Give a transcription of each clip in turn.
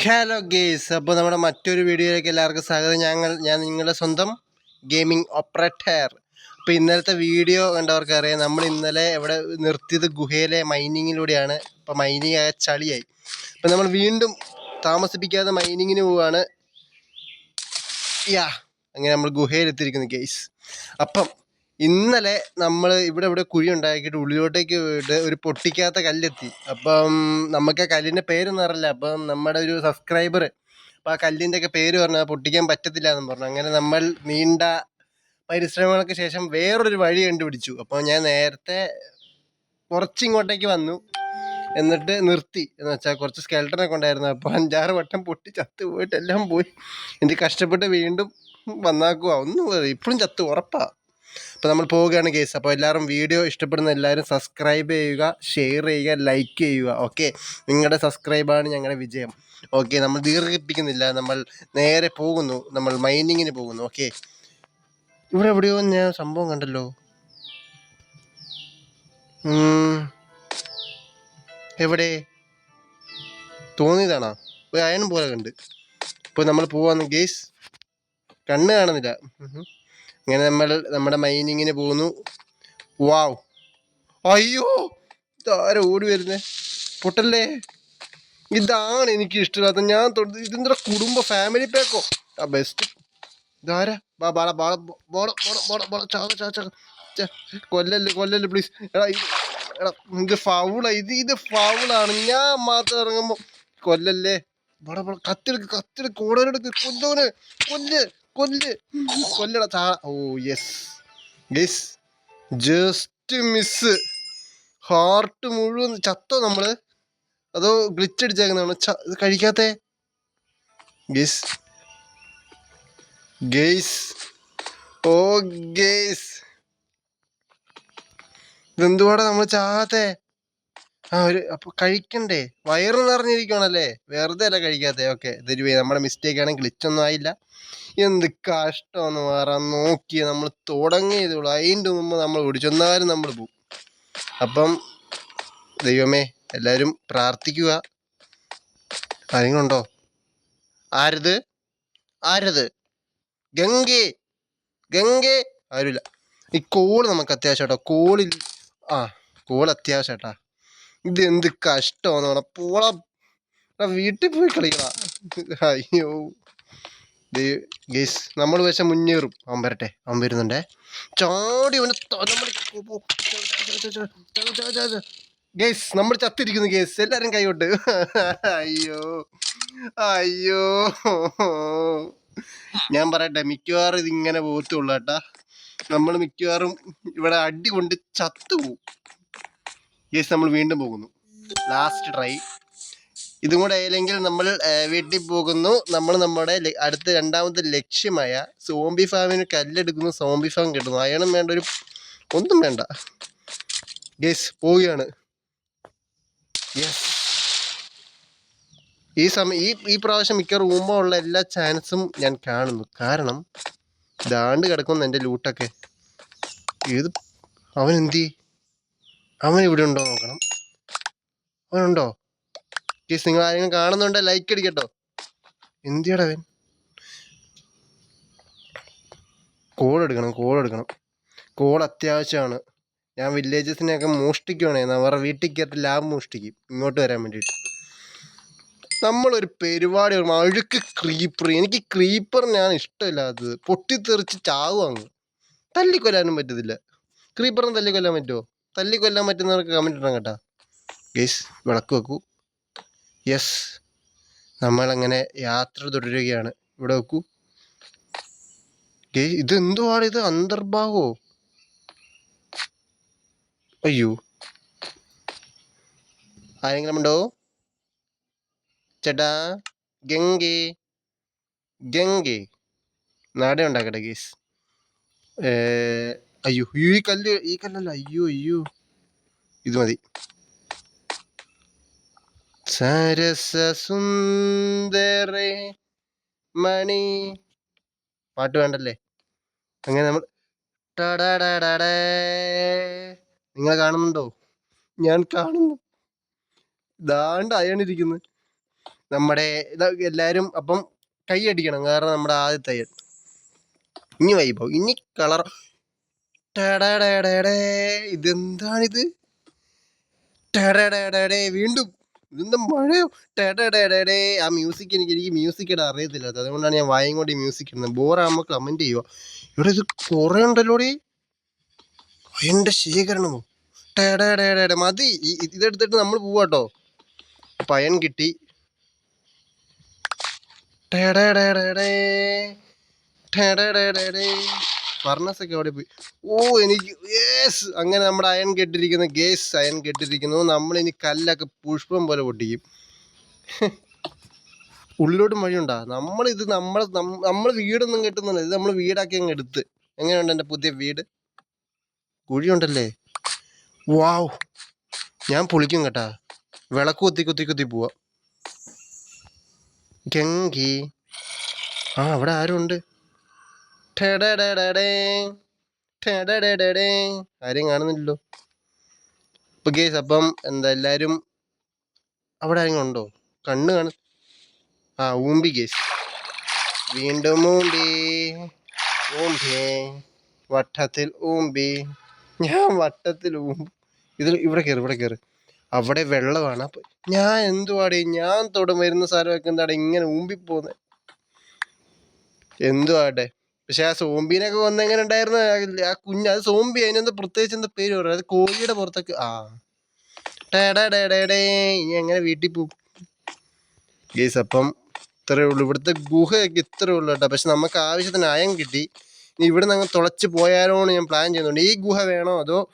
Hello guys അപ്പോൾ നമ്മുടെ മറ്റൊരു വീഡിയോയിലേക്ക് എല്ലാവർക്കും സ്വാഗതം. ഞങ്ങൾ ഞാൻ നിങ്ങളുടെ സ്വന്തം ഗെയിമിംഗ് ഓപ്പറേറ്റർ അപ്പോൾ ഇന്നലത്തെ വീഡിയോ കണ്ടവർക്ക് അറിയാം നമ്മൾ ഇന്നലെ ഇവിടെ നിർത്തിയത് ഗുഹയിലെ മൈനിങ്ങിലൂടെയാണ് അപ്പോൾ മൈനിങ് ആയ ചളിയായി. അപ്പോൾ നമ്മൾ വീണ്ടും താമസിപ്പിക്കാതെ മൈനിങ്ങിന് പോവുകയാണ് യാ അങ്ങനെ നമ്മൾ ഗുഹയിലെത്തിയിരിക്കുന്നു ഗേസ് അപ്പം ഇന്നലെ നമ്മൾ ഇവിടെ ഇവിടെ കുഴി ഉണ്ടാക്കിയിട്ട് ഉള്ളിലോട്ടേക്ക് പോയിട്ട് ഒരു പൊട്ടിക്കാത്ത കല്ലെത്തി. അപ്പം നമുക്ക് ആ കല്ലിന്റെ പേരൊന്നും അറിയില്ല. അപ്പം നമ്മുടെ ഒരു സബ്സ്ക്രൈബർ അപ്പം ആ കല്ലിന്റെ ഒക്കെ പേര് പറഞ്ഞാൽ പൊട്ടിക്കാൻ പറ്റത്തില്ല എന്ന് പറഞ്ഞു. അങ്ങനെ നമ്മൾ നീണ്ട പരിശ്രമങ്ങൾക്ക് ശേഷം വേറൊരു വഴി കണ്ടുപിടിച്ചു. അപ്പോൾ ഞാൻ നേരത്തെ കുറച്ചിങ്ങോട്ടേക്ക് വന്നു. എന്നിട്ട് നിർത്തി. എന്ന് വെച്ചാൽ കുറച്ച് സ്കെൽട്ടനൊക്കെ ഉണ്ടായിരുന്നു. അപ്പോൾ അഞ്ചാറ് വട്ടം പൊട്ടി ചത്ത് പോയിട്ട് എല്ലാം പോയി. എനിക്ക് കഷ്ടപ്പെട്ട് വീണ്ടും വന്നാക്കുക ഒന്നും ഇപ്പോഴും ചത്ത് ഉറപ്പാ. അപ്പോൾ നമ്മൾ പോവുകയാണ് കേസ് അപ്പോൾ എല്ലാവരും വീഡിയോ ഇഷ്ടപ്പെടുന്ന എല്ലാവരും സബ്സ്ക്രൈബ് ചെയ്യുക ഷെയർ ചെയ്യുക ലൈക്ക് ചെയ്യുക. ഓക്കെ നിങ്ങളുടെ സബ്സ്ക്രൈബാണ് ഞങ്ങളുടെ വിജയം. ഓക്കെ നമ്മൾ ദീർഘിപ്പിക്കുന്നില്ല. നമ്മൾ നേരെ പോകുന്നു. നമ്മൾ മൈനിങ്ങിന് പോകുന്നു. ഓക്കെ ഇവിടെ എവിടെയോ ഞാൻ സംഭവം കണ്ടല്ലോ. എവിടെ? തോന്നിയതാണോ? ഒരു അയൺ പോലെ കണ്ട്. ഇപ്പോൾ നമ്മൾ പോവാന്ന് ഗേസ് കണ്ണ് കാണുന്നില്ല. അങ്ങനെ നമ്മൾ നമ്മുടെ മൈനിങ്ങിന് പോകുന്നു. വാവ് അയ്യോ ഇതാര ഓടി വരുന്നേ? പൊട്ടല്ലേ? ഇതാണ് എനിക്ക് ഇഷ്ടമില്ലാത്ത ഞാൻ തൊട്ട് ഇതിന്റെ കുടുംബ ഫാമിലി പാക്കോ ആ ബെസ്റ്റ് ഇതാരാ? ബാ ബാള ബാള ബോള ബോള ബോള ബോള ചാക കൊല്ലല്ലേ കൊല്ലല്ലേ പ്ലീസ് എടാ എടാ ഇത് ഫൗളാ ഇത് ഇത് ഫൗളാണ് ഞാൻ മാത്രം ഇറങ്ങുമ്പോൾ കൊല്ലല്ലേ? ബോള ബോള കത്തിയെടുക്ക് കത്തിയെടുക്ക്. കൂടുതലെടുക്ക് കൊല്ലോന് കൊല്ല് കൊല്ല്. കൊല്ലട ചാ ഓ yes guys just miss heart മുഴുവൻ ചത്തോ നമ്മൾ? അതോ ഗ്ലിച്ച് അടിച്ചേക്കുന്നതാണ്? ഇത് കഴിക്കാത്തെ? ഗെയ്സ് ഗെയ്സ് ഓ ഗെയ്സ് ഇതെന്തുവാടാ നമ്മൾ ചാകാത്തെ? ആ ഒരു അപ്പൊ കഴിക്കണ്ടേ? വയറ് നിറഞ്ഞിരിക്കണല്ലേ വെറുതെ അല്ല കഴിക്കാത്തേ. ഓക്കെ ഇതൊരു നമ്മുടെ മിസ്റ്റേക്ക് ആണെങ്കിൽ ഗ്ലിച്ചൊന്നും ആയില്ല. എന്ത് കഷ്ടമെന്ന് മാറാൻ നോക്കി നമ്മൾ തുടങ്ങിയതുള്ളൂ അതിന്റെ മുമ്പ് നമ്മൾ ഓടിച്ചെന്നാലും നമ്മൾ പോകും അപ്പം ദൈവമേ എല്ലാവരും പ്രാർത്ഥിക്കുക. ആരെങ്കിലും ഉണ്ടോ ആരത്? ആരത്? ഗംഗേ? ഗംഗേ? ആരുമില്ല. ഈ കോൾ നമുക്ക് അത്യാവശ്യം കേട്ടോ കോളിൽ ആ കോൾ അത്യാവശ്യം കേട്ടാ ഇത് എന്ത് കഷ്ടമാണ് പോള വീട്ടിൽ പോയി കളിക്കടാ. അയ്യോ. ഗേസ് നമ്മൾ പക്ഷെ മുന്നേറും അവൻ വരട്ടെ. അവൻ വരുന്നുണ്ടേ. ചാടി അവന് ഗേസ് നമ്മൾ ചത്തിരിക്കുന്നു ഗേസ്. എല്ലാരും കൈവിട്ട്. അയ്യോ. അയ്യോ. ഞാൻ പറയട്ടെ മിക്കവാറും ഇതിങ്ങനെ പോകത്തുള്ളൂ കേട്ടാ. നമ്മൾ മിക്കവാറും ഇവിടെ അടി കൊണ്ട് ചത്തുപോകും. ഗേസ് നമ്മൾ വീണ്ടും പോകുന്നു. ലാസ്റ്റ് ട്രൈ ഇതും കൂടെ ആയില്ലെങ്കിൽ നമ്മൾ വീട്ടിൽ പോകുന്നു. നമ്മൾ നമ്മുടെ അടുത്ത രണ്ടാമത്തെ ലക്ഷ്യമായ സോംബി ഫാമിന് കല്ലെടുക്കുന്നു. സോംബി ഫാം കിട്ടുന്നു. അയണം വേണ്ട ഒരു ഒന്നും വേണ്ട. ഗേസ് പോവുകയാണ്. ഈ സമയം ഈ ഈ പ്രാവശ്യം മിക്ക റൂമോ ഉള്ള എല്ലാ ചാൻസും ഞാൻ കാണുന്നു. കാരണം ദാണ്ട് കിടക്കുന്നു എന്റെ ലൂട്ടൊക്കെ ഏത് അവൻ എന്തി അവൻ ഇവിടെ ഉണ്ടോ നോക്കണം. അവനുണ്ടോ കേസ് നിങ്ങൾ ആരെങ്കിലും കാണുന്നുണ്ടോ ലൈക്ക് അടിക്കട്ടോ. എന്തിയാടവൻ കോൾ എടുക്കണം കോൾ എടുക്കണം. കോൾ അത്യാവശ്യമാണ്. ഞാൻ വില്ലേജസിനെയൊക്കെ മോഷ്ടിക്കുവാണേ അവരുടെ വീട്ടിൽ കയറി ലാബ് മോഷ്ടിക്കും. ഇങ്ങോട്ട് വരാൻ വേണ്ടിയിട്ട്. നമ്മളൊരു പരിപാടി വരുമ്പോൾ അഴുക്ക് ക്രീപ്പർ എനിക്ക് ക്രീപ്പറിനാണ് ഇഷ്ടമില്ലാത്തത് പൊട്ടിത്തെറിച്ച് ചാവും അങ്ങ്. തല്ലിക്കൊല്ലാനും പറ്റത്തില്ല. ക്രീപ്പറിന് തല്ലിക്കൊല്ലാൻ പറ്റുമോ തല്ലിക്കൊല്ലാൻ പറ്റുന്നവർക്ക് കമന്റ് ഇടണം കേട്ടോ. ഗേസ് വിളക്ക് വെക്കൂ. യെസ് നമ്മളങ്ങനെ യാത്ര തുടരുകയാണ്. ഇവിടെ വെക്കൂ. ഗേ ഇതെന്തുവാണ് ഇത്? അന്തർഭാഗോ അയ്യോ. ആരെങ്കിലും ഉണ്ടോ? ചേട്ടാ ഗംഗേ. ഗംഗേ. നാടേ ഉണ്ടാക്കട്ടെ ഗേസ് അയ്യോ ഈ കല്ല് ഈ കല്ലല്ല അയ്യോ അയ്യോ. ഇത് മതി. സരസസുന്ദരേ മണി. പാട്ട് വേണ്ടല്ലേ? അങ്ങനെ നമ്മൾ ടടടടടേ. നിങ്ങൾ കാണുന്നുണ്ടോ? ഞാൻ കാണുന്നു. ദാണ്ട് അയാണ് ഇരിക്കുന്നത് നമ്മുടെ എല്ലാവരും അപ്പം കൈയടിക്കണം കാരണം നമ്മുടെ ആദ്യത്തെ അയ്യൻ ഇനി വൈഭവം ഇനി കളർ. ഇതെന്താണിത്? ടേടേടേടേ വീണ്ടും ഇതെന്താ മഴയോ? ടേടേടേടേ ആ മ്യൂസിക് എനിക്ക് എനിക്ക് മ്യൂസിക് ഇടാൻ അറിയത്തില്ല. അതുകൊണ്ടാണ് ഞാൻ വായും കൊണ്ട് മ്യൂസിക് ഇടുന്നത്. ബോറാകുമ്പോൾ കമന്റ് ചെയ്യുക. ഇവിടെ ഇത് കുറേ ഉണ്ടല്ലോടി അതിന്റെ ശേഖരണമോ ടേടേടേടേ മതി. ഇത് ഇതെടുത്തിട്ട് നമ്മൾ പോവാട്ടോ പയൻ കിട്ടി. ടേടേടേടേ ടേടേടേടേ ഫർണസൊക്കെ അവിടെ പോയി. ഓ എനിക്ക് യേസ്. അങ്ങനെ നമ്മുടെ അയൺ കെട്ടിരിക്കുന്ന ഗേസ് അയൺ കെട്ടിരിക്കുന്നു. നമ്മളിനി കല്ലൊക്കെ പുഷ്പം പോലെ പൊട്ടിക്കും. ഉള്ളിലോട്ട് വഴിയുണ്ടാ? നമ്മളിത് നമ്മൾ നമ്മൾ വീടൊന്നും കെട്ടുന്നില്ല ഇത് നമ്മൾ വീടാക്കി അങ്ങ് എടുത്ത്. എങ്ങനെയുണ്ട് എന്റെ പുതിയ വീട്? കുഴിയുണ്ടല്ലേ? വാവ് ഞാൻ പൊളിക്കും കേട്ടാ. വിളക്ക് കുത്തി കുത്തി കുത്തി പോവാ. ഗംഗി. ആ അവിടെ ആരുണ്ട്. ആരെയും കാണുന്നില്ലല്ലോ. ഇപ്പൊ കേസ് അപ്പം എന്താ എല്ലാരും അവിടെ ആരെങ്കിലും ഉണ്ടോ? കണ്ണ് കാണും ആ ഊമ്പി കേസ് വീണ്ടും ഊമ്പി. ഊമ്പി. വട്ടത്തിൽ ഊമ്പി. ഞാൻ വട്ടത്തിൽ ഊമ്പി. ഇതിൽ ഇവിടെ കയറി ഇവിടെ കയറി അവിടെ വെള്ളമാണ്. അപ്പൊ ഞാൻ എന്തുവാടി? ഞാൻ തൊടും വരുന്ന സാധനമൊക്കെ എന്താണ് ഇങ്ങനെ ഊമ്പി പോന്നെ എന്തുവാട്ടെ പക്ഷെ ആ സോംബീനൊക്കെ വന്നെങ്ങനെ ഉണ്ടായിരുന്നു. ആ- കുഞ്ഞ് അത് സോംബി അതിനെന്താ പ്രത്യേകിച്ച് എന്താ പേര് പറയുന്നത് അത് കോഴിയുടെ പുറത്തൊക്കെ ആ. ടേടാ ടേടേടേ ഇനി എങ്ങനെ വീട്ടിൽ പോകും ഗേസ് അപ്പം ഇത്രയേ ഉള്ളൂ. ഇവിടുത്തെ ഗുഹയൊക്കെ ഇത്രയേ ഉള്ളൂ കേട്ടോ. പക്ഷെ നമുക്ക് ആവശ്യത്തിന് അയം കിട്ടി. ഇനി ഇവിടെ നിന്ന് തുളച്ച് പോയാലോ എന്ന് ഞാൻ പ്ലാൻ ചെയ്യുന്നുണ്ട്. ഈ ഗുഹ വേണോ അതോ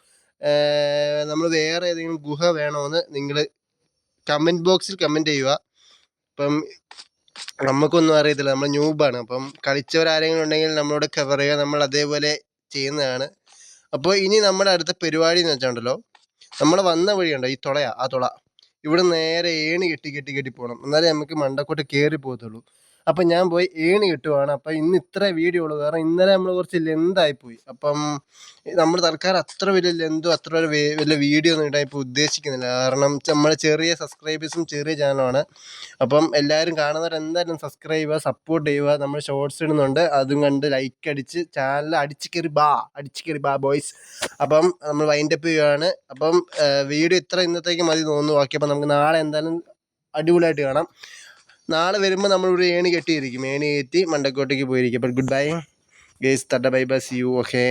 നമ്മൾ വേറെ ഏതെങ്കിലും ഗുഹ വേണോ എന്ന് നിങ്ങൾ കമന്റ് ബോക്സിൽ കമന്റ് ചെയ്യുക. ഇപ്പം നമുക്കൊന്നും അറിയത്തില്ല. നമ്മൾ ന്യൂബാണ് അപ്പം കളിച്ചവരാരെങ്കിലും ഉണ്ടെങ്കിൽ നമ്മളോട് കവർ ചെയ്യുക. നമ്മൾ അതേപോലെ ചെയ്യുന്നതാണ്. അപ്പോൾ ഇനി നമ്മുടെ അടുത്ത പരിപാടി എന്ന് വെച്ചാണ്ടല്ലോ നമ്മൾ വന്ന വഴിയുണ്ടോ ഈ തുളയാ ആ തുള. ഇവിടെ നേരെ ഏണി കെട്ടി കെട്ടി കെട്ടി പോകണം എന്നാലേ നമുക്ക് മണ്ടക്കോട്ട് കയറി പോകത്തുള്ളൂ. അപ്പം ഞാൻ പോയി ഏണി കിട്ടുവാണ്. അപ്പം ഇന്ന് ഇത്ര വീഡിയോ ഉള്ളൂ. കാരണം ഇന്നലെ നമ്മൾ കുറച്ച് ലെന്തായി പോയി. അപ്പം നമ്മൾ തൽക്കാലം അത്ര വലിയ ലെന്തോ അത്ര ഒരു വലിയ വീഡിയോ ഒന്നും ഇടാൻ ഇപ്പോൾ ഉദ്ദേശിക്കുന്നില്ല. കാരണം നമ്മൾ ചെറിയ സബ്സ്ക്രൈബേഴ്സും ചെറിയ ചാനലാണ് അപ്പം എല്ലാവരും കാണുന്നവർ എന്തായാലും സബ്സ്ക്രൈബ് ചെയ്യുക സപ്പോർട്ട് ചെയ്യുക. നമ്മൾ ഷോർട്സ് ഇടുന്നുണ്ട്. അതും കണ്ട് ലൈക്ക് അടിച്ച് ചാനൽ അടിച്ച് കയറി ബാ അടിച്ച് കയറി ബാ ബോയ്സ് അപ്പം നമ്മൾ വൈൻഡപ്പ് ചെയ്യുകയാണ് അപ്പം വീഡിയോ ഇത്ര ഇന്നത്തേക്ക് മതി തോന്നുന്നു. ബാക്കി അപ്പം നമുക്ക് നാളെ എന്തായാലും അടിപൊളിയായിട്ട് കാണാം. നാളെ വരുമ്പോൾ നമ്മളൊരു ഏണി കെട്ടിയിരിക്കും. ഏണി കയറ്റി മണ്ടക്കോട്ടേക്ക് പോയിരിക്കും. അപ്പം ഗുഡ് ബൈ ഗേസ് തട്ട ബൈ ബസ് യു ഓക്കെ